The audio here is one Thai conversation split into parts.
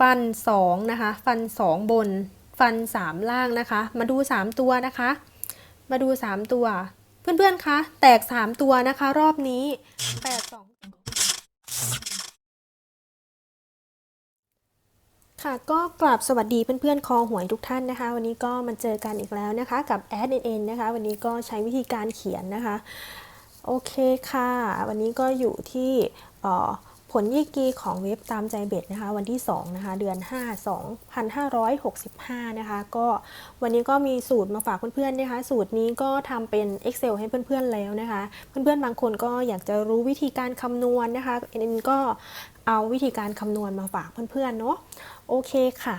ฟันสองนะคะ ฟันสองบน ฟันสามล่างนะคะ มาดูสามตัวนะคะ มาดูสามตัว เพื่อนๆ คะ แตกสามตัวนะคะ รอบนี้แปดสองค่ะก็กราบสวัสดีเพื่อนๆ คอหวยทุกท่านนะคะ วันนี้ก็มาเจอกันอีกแล้วนะคะ กับแอดเอ็นนะคะ วันนี้ก็ใช้วิธีการเขียนนะคะ โอเคค่ะ วันนี้ก็อยู่ที่อ่อ ผลยี่กีของเว็บตามใจเบ็ดนะคะ วันที่2นะคะเดือน 5 2565 นะคะ ก็วันนี้ก็มีสูตรมาฝากเพื่อนๆนะคะ สูตรนี้ก็ทำเป็น Excel ให้เพื่อนๆแล้วนะคะ เพื่อนๆบางคนก็อยากจะรู้วิธีการคำนวณนะคะเอ็นก็เอาวิธีการคำนวณมาฝากเพื่อนๆเนาะโอเคค่ะ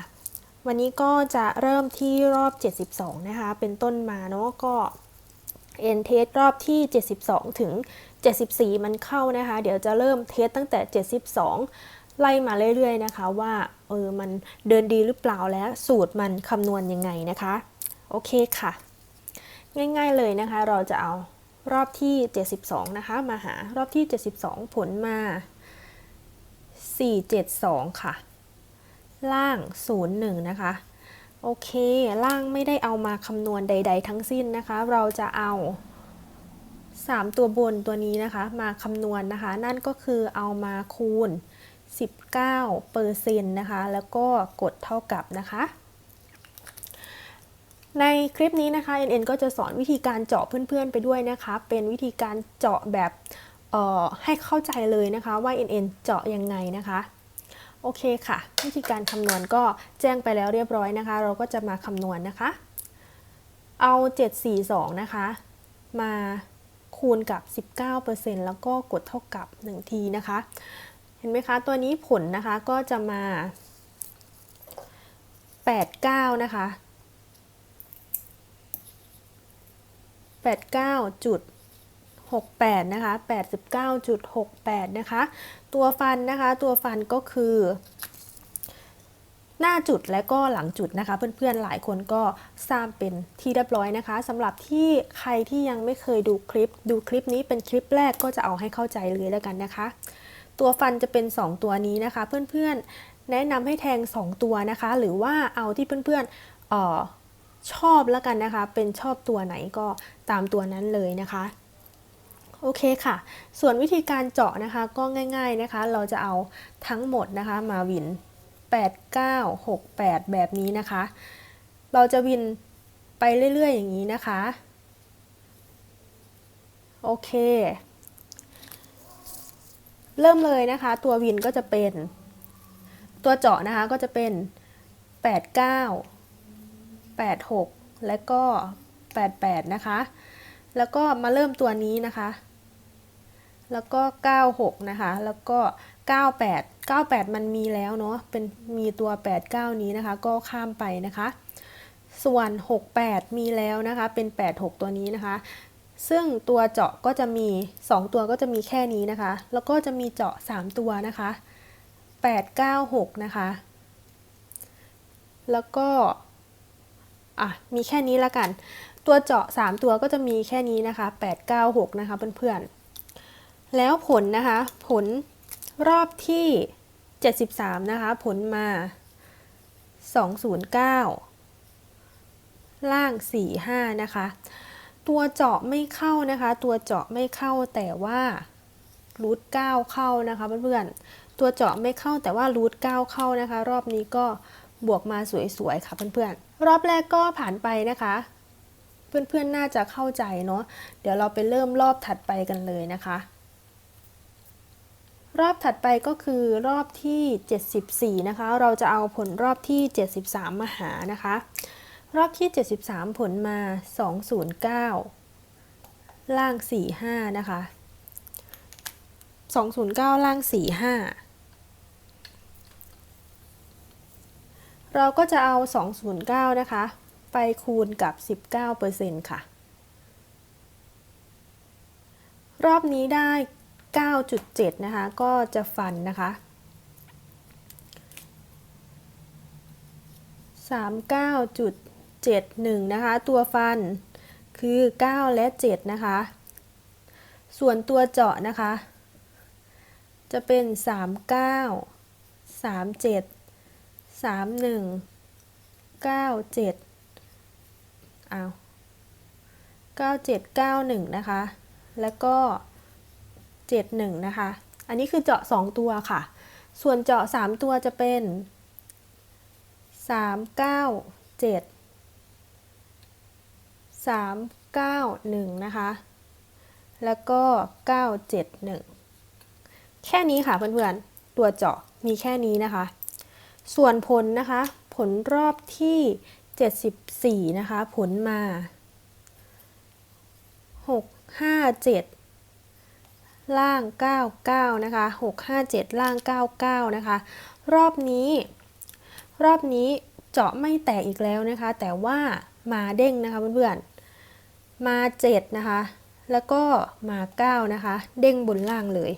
วันนี้ก็จะเริ่มที่รอบ 72 นะคะ เป็นต้นมาเนาะก็เอ็นเทสรอบที่ 72 ถึง 74 มันเข้านะคะ เดี๋ยวจะเริ่มเทสตั้งแต่ 72 ไล่มาเรื่อยๆนะคะว่าเออมันเดินดีหรือเปล่าและสูตรมันคำนวณยังไงนะคะ โอเคค่ะ ง่ายๆเลยนะคะ เราจะเอารอบที่ 72 นะคะ มาหารอบที่ 72 ผลมา 472 ค่ะ ล่าง 01 นะคะ โอเค ล่างไม่ได้เอามาคำนวณใด ๆ ทั้งสิ้นนะคะ เราจะเอา 3 ตัวบนตัวนี้นะคะมาคำนวณนะคะ นั่นก็คือเอามาคูณ 19เปอร์เซ็นต์นะคะ แล้วก็กดเท่ากับนะคะ ในคลิปนี้นะคะ NN ก็จะสอนวิธีการเจาะเพื่อนๆไปด้วยนะคะ เป็นวิธีการเจาะแบบเอ่อให้เข้าใจเลยนะคะว่า NN เจาะยังไงนะคะโอเคค่ะ วิธีการคำนวณก็แจ้งไปแล้วเรียบร้อยนะคะ เราก็จะมาคำนวณนะคะ เอา 742 นะคะ มา คูณกับ 19%แล้วก็กดเท่ากับ 1 ทีนะคะ เห็นไหมคะตัวนี้ผลนะคะก็จะมา 89 นะคะ 89จุด68นะคะ89.68 นะคะ ตัวฟันนะคะ ตัวฟันก็คือ หน้าจุดและก็หลังจุดนะคะ เพื่อนๆหลายคนก็ทราบเป็นที่เรียบร้อยนะคะสำหรับที่ใครที่ยังไม่เคยดูคลิป ดูคลิปนี้เป็นคลิปแรกก็จะเอาให้เข้าใจเลยแล้วกันนะคะ ตัวฟันจะเป็น 2 ตัวนี้นะคะ เพื่อนๆแนะนำให้แทง 2 ตัวนะคะ หรือว่าเอาที่เพื่อนๆเออชอบแล้วกันนะคะ เป็นชอบตัวไหนก็ตามตัวนั้นเลยนะคะโอเคค่ะ ส่วนวิธีการเจาะนะคะก็ง่าย ๆนะคะ เราจะเอาทั้งหมดนะคะมาวิน 8 9 6 8 แบบนี้นะคะ เราจะวินไปเรื่อย ๆ อย่างนี้นะคะ โอเค เริ่มเลยนะคะ ตัววินก็จะเป็น ตัวเจาะนะคะก็จะเป็น 8 9 8 6 และก็ 8 8 นะคะ แล้วก็มาเริ่มตัวนี้นะคะ แล้วก็ 96 นะคะ แล้วก็ 98 98 มันมีแล้วเนาะเป็นมีตัว 89 นี้นะคะ ก็ข้ามไปนะคะ ส่วน 68 มีแล้วนะคะ เป็น 86 ตัวนี้นะคะ ซึ่งตัวเจาะก็จะมี 2 ตัวก็จะมีแค่นี้นะคะ แล้วก็จะมีเจาะ 3 ตัวนะคะ 896 นะคะ แล้วก็อะมีแค่นี้ละกัน ตัวเจาะ 3 ตัวก็จะมีแค่นี้นะคะ 896 นะคะเพื่อนๆแล้วผลนะคะ ผลรอบที่ 73 นะคะ ผลมา 209 ล่าง 45 นะคะ ตัวเจาะไม่เข้านะคะ ตัวเจาะไม่เข้าแต่ว่ารูท9เข้านะคะเพื่อนๆ ตัวเจาะไม่เข้าแต่ว่ารูท9เข้านะคะ รอบนี้ก็บวกมาสวยๆ ค่ะเพื่อนๆ รอบแรกก็ผ่านไปนะคะ เพื่อนๆ น่าจะเข้าใจเนาะ เดี๋ยวเราไปเริ่มรอบถัดไปกันเลยนะคะ รอบถัดไปก็คือรอบที่ 74 นะคะ เราจะเอาผลรอบที่ 73 มาหานะคะ รอบที่ 73 ผลมา 209 ล่าง 45 นะคะ 209 ล่าง 45 เราก็จะเอา 209 นะคะ ไปคูณกับ 19%ค่ะ รอบนี้ได้ 9.7 นะคะ ก็จะฟันนะคะ 39.71 นะคะ ตัวฟันคือ 9 และ 7 นะคะ ส่วนตัวเจาะนะคะ จะเป็น 39 37สามหนึ่งเก้าเจ็ดเอาเก้าเจ็ดเก้าหนึ่งนะคะ แล้วก็ จ็ดหนึ่งนะคะ อันนี้คือเจาะสองตัวค่ะ ส่วนเจาะสามตัวจะเป็นสามเก้าเจ็ดสามเก้าหนึ่งนะคะ แล้วก็เก้าเจ็ดหนึ่งแค่นี้ค่ะเพื่อนๆ ตัวเจาะมีแค่นี้นะคะ ส่วนผลนะคะ ผลรอบที่ 74 นะคะ ผลมา 657 ล่าง 99 นะคะ 657 ล่าง 99 นะคะ รอบนี้ รอบนี้เจาะไม่แตกอีกแล้วนะคะ แต่ว่ามาเด้งนะคะเพื่อนๆ มา 7 นะคะ แล้วก็มา 9 นะคะ เด้งบนล่างเลย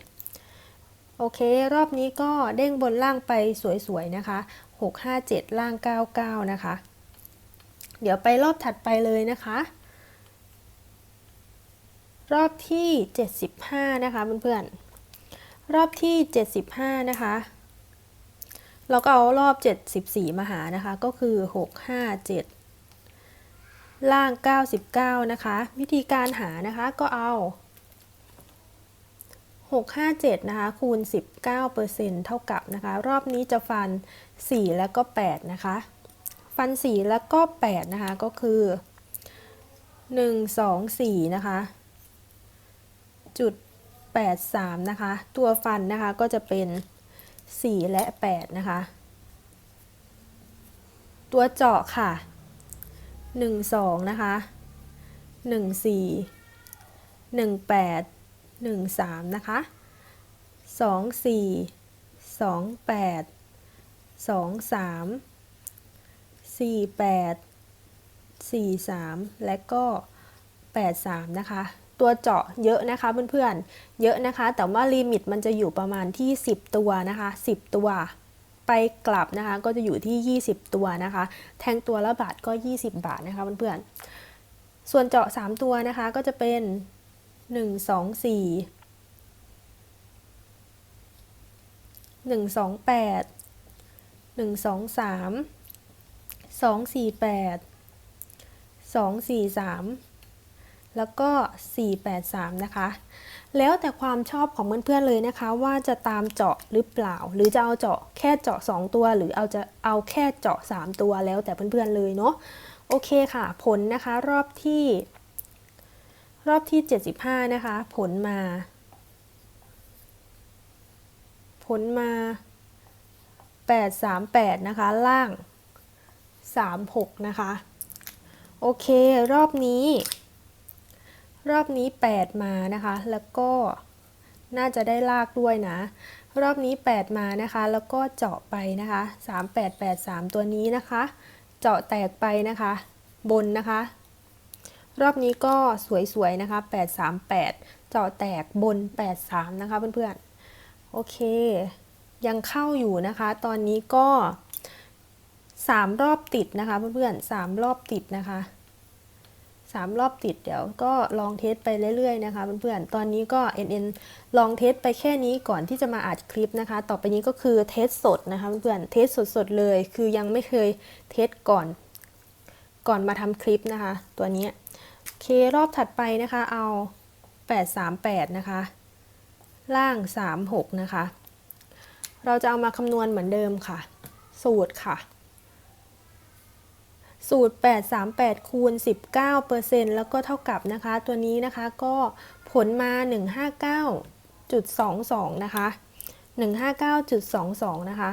โอเค รอบนี้ก็เด้งบนล่างไปสวยๆ นะคะ 657 ล่าง 99 นะคะ เดี๋ยวไปรอบถัดไปเลยนะคะ รอบที่ 75 นะคะเพื่อนๆ รอบที่ 75 นะคะ เราก็เอารอบ 74 มาหานะคะ ก็คือ 657 ล่าง 99 นะคะ วิธีการหานะคะก็เอา 657 นะคะ คูณ 19%เท่ากับนะคะ รอบนี้จะฟัน 4 แล้วก็ 8 นะคะ ฟัน 4 แล้วก็ 8 นะคะ ก็คือ 1 2 4 นะคะ 0.83 นะคะ ตัวฟันนะคะก็จะเป็น 4 และ 8 นะคะ ตัวเจาะค่ะ 1 2 นะคะ 1 4 1 8 1 3 นะคะ 2 4 2 8 2 3 4 8 4 3 และก็ 8 3 นะคะ ตัวเจาะเยอะนะคะเพื่อนๆ เยอะนะคะ แต่ว่าลิมิตมันจะอยู่ประมาณที่ 10 ตัวนะคะ 10 ตัว ไปกลับนะคะก็จะอยู่ที่ 20 ตัวนะคะ แทงตัวละบาทก็ 20 บาทนะคะเพื่อนๆ ส่วนเจาะ 3 ตัวนะคะก็จะเป็น 1 2 4 1 2 8 1 2 3 2 4 8 2 4 3 แล้วก็ 4 8 3 นะคะ แล้วแต่ความชอบของเพื่อนๆเลยนะคะ ว่าจะตามเจาะหรือเปล่า หรือจะเอาเจาะแค่เจาะ 2 ตัว หรือเอาจะเอาแค่เจาะ 3 ตัวแล้วแต่เพื่อนๆเลยเนาะโอเคค่ะ ผลนะคะรอบที่ รอบที่ 75 นะคะ ผลมา ผลมา 838 นะคะ ล่าง 36 นะคะ โอเค รอบนี้ รอบนี้ 8 มานะคะ แล้วก็น่าจะได้ลากด้วยนะ รอบนี้ 8 มานะคะ แล้วก็เจาะไปนะคะ 3883 ตัวนี้นะคะ เจาะแตกไปนะคะ บนนะคะ รอบนี้ก็สวยๆนะคะ 838 เจาะแตกบน 83 นะคะเพื่อนๆ โอเค ยังเข้าอยู่นะคะ ตอนนี้ก็ 3 รอบติดนะคะเพื่อนๆ3รอบติดนะคะ 3 รอบติดเดี๋ยวก็ลองเทสไปเรื่อยๆนะคะเพื่อนๆ ตอนนี้ก็ NN ลองเทสไปแค่นี้ก่อนที่จะมาอัดคลิปนะคะ ต่อไปนี้ก็คือเทสสดนะคะเพื่อนๆ เทสสดๆเลย คือยังไม่เคยเทสก่อน ก่อนมาทำคลิปนะคะ ตัวนี้โอเครอบถัดไปนะคะ เอา 838 นะคะ ล่าง 36 นะคะ เราจะเอามาคำนวณเหมือนเดิมค่ะ สูตรค่ะ สูตร 838 คูณ 19%แล้วก็เท่ากับนะคะ ตัวนี้นะคะก็ผลมา 159.22 นะคะ 159.22 นะคะ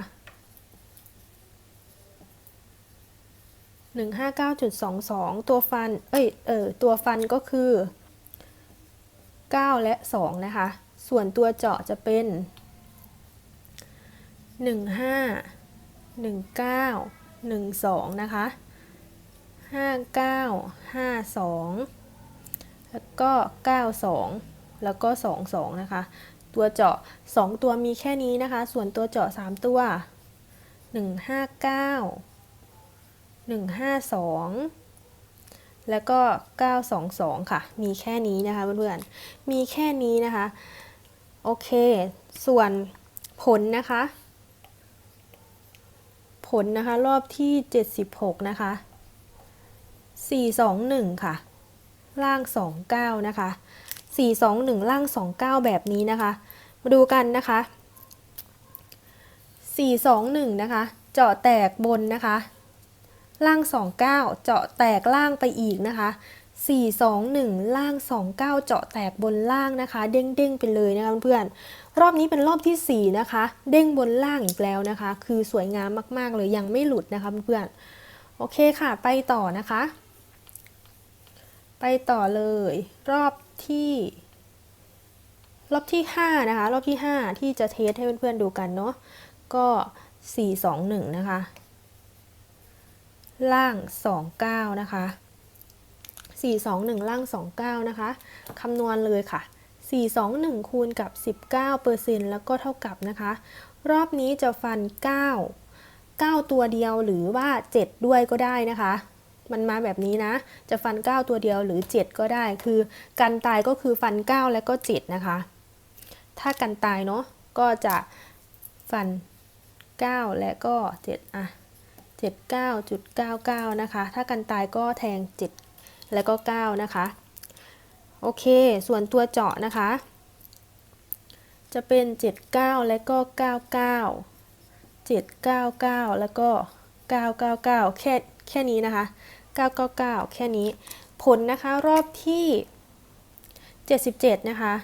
159.22 ตัวฟัน เอ้ย เออ ตัวฟันก็คือ 9 และ 2 นะคะ ส่วนตัวเจาะจะเป็น 15 19 12 นะคะ 59 52แล้วก็92แล้วก็22นะคะ ตัวเจาะ2ตัวมีแค่นี้นะคะ ส่วนตัวเจาะ3ตัว159 152แล้วก็ 922 ค่ะ มีแค่นี้นะคะเพื่อนๆ มีแค่นี้นะคะ โอเค ส่วนผลนะคะผผลนะคะรอบที่ 76 นะคะ 421 ค่ะ ล่าง 29 นะคะ 421 ล่าง 29 แบบนี้นะคะ มาดูกันนะคะ 421 นะคะ เจาะแตกบนนะคะ ล่าง 29 เจาะแตกล่างไปอีกนะคะ421 ล่าง 29 เจาะแตกบนล่างนะคะ เด้งๆไปเลยนะคะเพื่อนรอบนี้เป็นรอบที่ 4 นะคะ เด้งบนล่างอีกแล้วนะคะ คือสวยงามมากๆเลยยังไม่หลุดนะคะเพื่อนๆโอเคค่ะ ไปต่อนะคะ ไปต่อเลย รอบที่ รอบที่ 5 นะคะ รอบที่ 5 ที่จะเทสให้เพื่อนๆดูกันเนาะก็ 421 นะคะ ล่าง 29 นะคะ 421 ล่าง 29 นะคะคำนวณเลยค่ะ 421 คูณกับ 19%แล้วก็เท่ากับนะคะ รอบนี้จะฟัน 9 9 ตัวเดียวหรือว่า 7 ด้วยก็ได้นะคะ มันมาแบบนี้นะ จะฟัน 9 ตัวเดียวหรือ 7 ก็ได้ คือกันตายก็คือฟัน 9 แล้วก็ 7 นะคะ ถ้ากันตายเนาะก็จะฟัน 9 และก็ 7 อะ 79.99 นะคะ ถ้ากันตายก็แทง 7 แล้วก็ 9 นะคะ โอเค ส่วนตัวเจาะนะคะ จะเป็น 79 และก็ 99 799 แล้วก็ 999 แค่ แค่นี้นะคะ 999 แค่นี้ ผลนะคะรอบที่ 77 นะคะ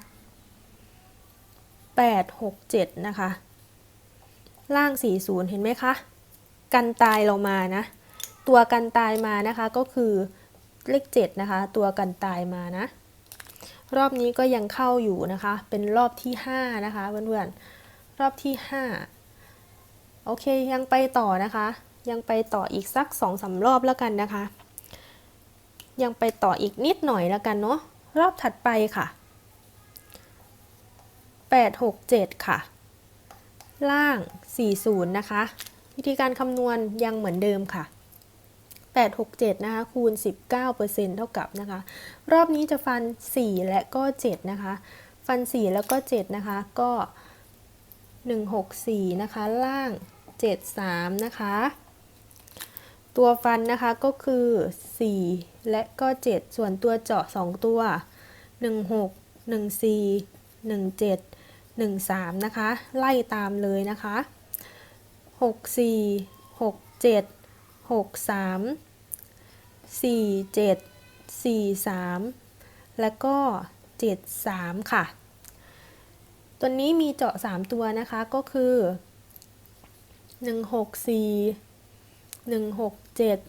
867 นะคะ ล่าง 40 เห็นไหมคะ กันตายเรามานะ ตัวกันตายมานะคะก็คือเลข 7 นะคะ ตัวกันตายมานะ รอบนี้ก็ยังเข้าอยู่นะคะ เป็นรอบที่ 5 นะคะเพื่อนๆ รอบที่ 5 โอเคยังไปต่อนะคะยังไปต่ออีกสัก2อสรอบแล้วกันนะคะ ยังไปต่ออีกนิดหน่อยแล้วกันเนาะรอบถัดไปค่ะ 867 ค่ะ ล่าง 40 นะคะ วิธีการคำนวณยังเหมือนเดิมค่ะ 867 นะคะ คูณ 19%เท่ากับนะคะ รอบนี้จะฟัน 4 และก็ 7 นะคะ ฟัน 4 แล้วก็ 7 นะคะ ก็ 164 นะคะ ล่าง 73 นะคะ ตัวฟันนะคะก็คือ 4 และก็ 7 ส่วนตัวเจาะ 2 ตัว 16 14 17 13 นะคะ ไล่ตามเลยนะคะ 64 67 63 47 43 แล้วก็ 73 ค่ะ ตัวนี้มีเจาะ 3 ตัวนะคะก็คือ 164 167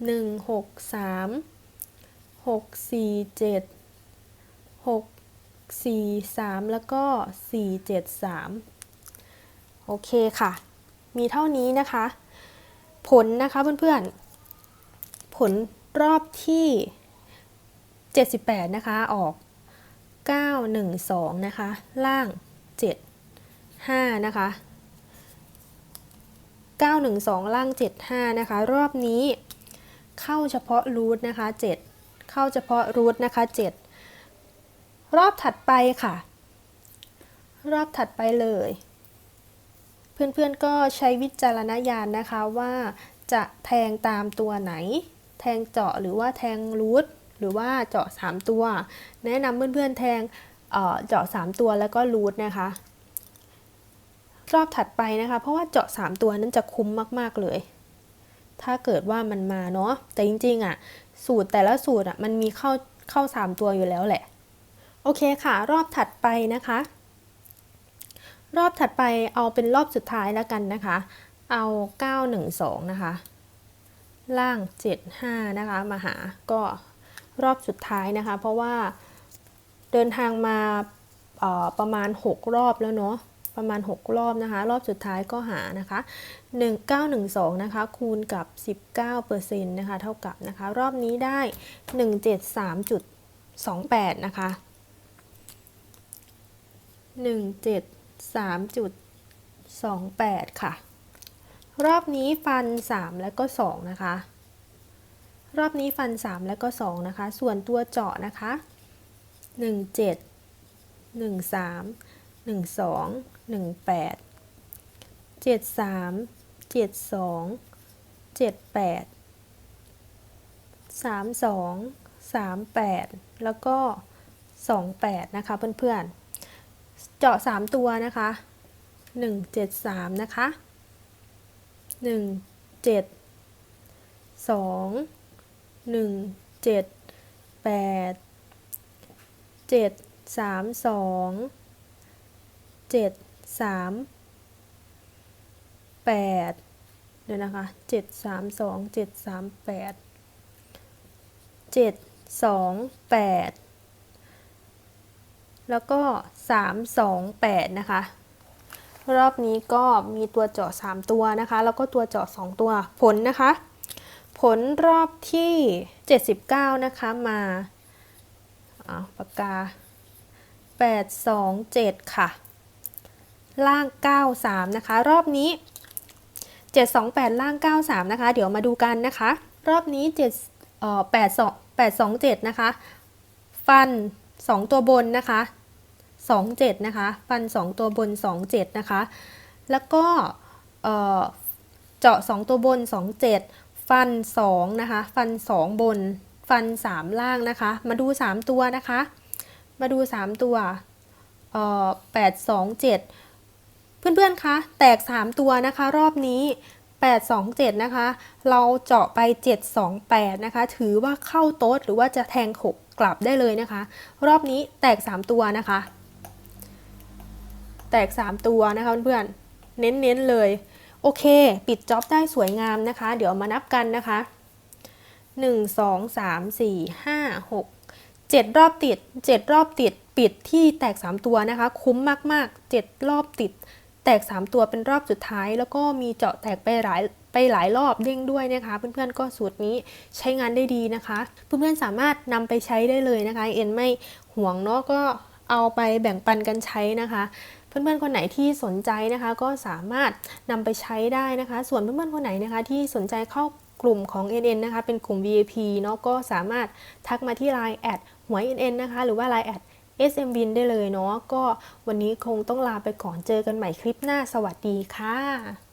163 647 643แล้วก็473โอเคค่ะ มีเท่านี้นะคะ ผลนะคะเพื่อนๆ ผลรอบที่78นะคะ ออก912นะคะ ล่าง75นะคะ 912 ล่าง 75 นะคะ รอบนี้เข้าเฉพาะรูทนะคะ 7 เข้าเฉพาะรูทนะคะ 7 รอบถัดไปค่ะ รอบถัดไปเลย เพื่อนๆก็ใช้วิจารณญาณนะคะว่าจะแทงตามตัวไหน แทงเจาะหรือว่าแทงรูทหรือว่าเจาะ 3 ตัว แนะนำเพื่อนๆแทงเอ่อเจาะ 3 ตัวแล้วก็รูทนะคะ รอบถัดไปนะคะ เพราะว่าเจาะ 3 ตัวนั้นจะคุ้มมาก ๆ เลย ถ้าเกิดว่ามันมาเนาะแต่จริงๆอะ สูตรแต่ละสูตรอะมันมีเข้าเข้า 3 ตัวอยู่แล้วแหละ โอเคค่ะ รอบถัดไปนะคะ รอบถัดไปเอาเป็นรอบสุดท้ายแล้วกันนะคะ เอา 912 นะคะ ล่าง 75 นะคะ มาหาก็รอบสุดท้ายนะคะ เพราะว่าเดินทางมาประมาณ 6 รอบแล้วเนาะ ประมาณ 6 รอบนะคะ รอบสุดท้ายก็หานะคะ1912นะคะคูณกับ 19%นะคะเท่ากับนะคะรอบนี้ได้ 173.28 นะคะ 173.28 ค่ะ รอบนี้ฟัน 3 แล้วก็ 2 นะคะ รอบนี้ฟัน 3 แล้วก็ 2 นะคะ ส่วนตัวเจาะนะคะ 17 13 12 18 73 72 78 32 38 แล้วก็ 28 นะคะเพื่อนๆ เจาะ 3 ตัวนะคะ 173 นะคะ 17 2 1 7 8 7 3 2 7 สามแปดเดี๋ยวนะคะเจ็ดสามสองเจ็ดสามแปดเจ็ดสองแปดแล้วก็สามสองแปดนะคะรอบนี้ก็มีตัวเจาะ 3 ตัวนะคะ แล้วก็ตัวเจาะ 2 ตัวผลนะคะ ผลรอบที่ 79 นะคะมาอ่าปากกา 827 ค่ะ ล่าง 93 นะคะ รอบนี้ 728 ล่าง 93 นะคะ เดี๋ยวมาดูกันนะคะ รอบนี้7เอ่อ82 827 นะคะ ฟัน 2 ตัวบนนะคะ 27 นะคะ ฟัน 2 ตัวบน 27 นะคะ แล้วก็เอ่อเจาะ 2 ตัวบน 27 ฟัน 2 นะคะ ฟัน 2 บน ฟัน 3 ล่างนะคะ มาดู 3 ตัวนะคะ มาดู 3 ตัวเอ่อ8 2 7 เพื่อนๆคะแตก 3 ตัวนะคะ รอบนี้ 8 2 7 นะคะ เราเจาะไป 7 2 8 นะคะ ถือว่าเข้าโต๊ดหรือว่าจะแทงหกกลับได้เลยนะคะ รอบนี้แตก 3 ตัวนะคะ แตก 3 ตัวนะคะเพื่อนๆเน้นๆเลยโอเค ปิดจ็อบได้สวยงามนะคะ เดี๋ยวมานับกันนะคะ 1 2 3 4 5 6 7 รอบติด 7 รอบติด ปิดที่แตก 3 ตัวนะคะ คุ้มมาก ๆ 7 รอบติด แตก 3 ตัวเป็นรอบสุดท้าย แล้วก็มีเจาะแตกไปหลายไปหลายรอบเด้งด้วยนะคะ เพื่อนๆก็สูตรนี้ใช้งานได้ดีนะคะ เพื่อนๆสามารถนำไปใช้ได้เลยนะคะ เอ็นไม่ห่วงเนาะก็เอาไปแบ่งปันกันใช้นะคะ เพื่อนๆคนไหนที่สนใจนะคะ ก็สามารถนำไปใช้ได้นะคะ ส่วนเพื่อนๆคนไหนนะคะ ที่สนใจเข้ากลุ่มของ NN นะคะ เป็นกลุ่ม VIP เนาะก็สามารถทักมาที่ Line แอดหวย NN นะคะ หรือว่า Line แอด SM Win ได้เลยเนาะก็วันนี้คงต้องลาไปก่อนเจอกันใหม่คลิปหน้าสวัสดีค่ะ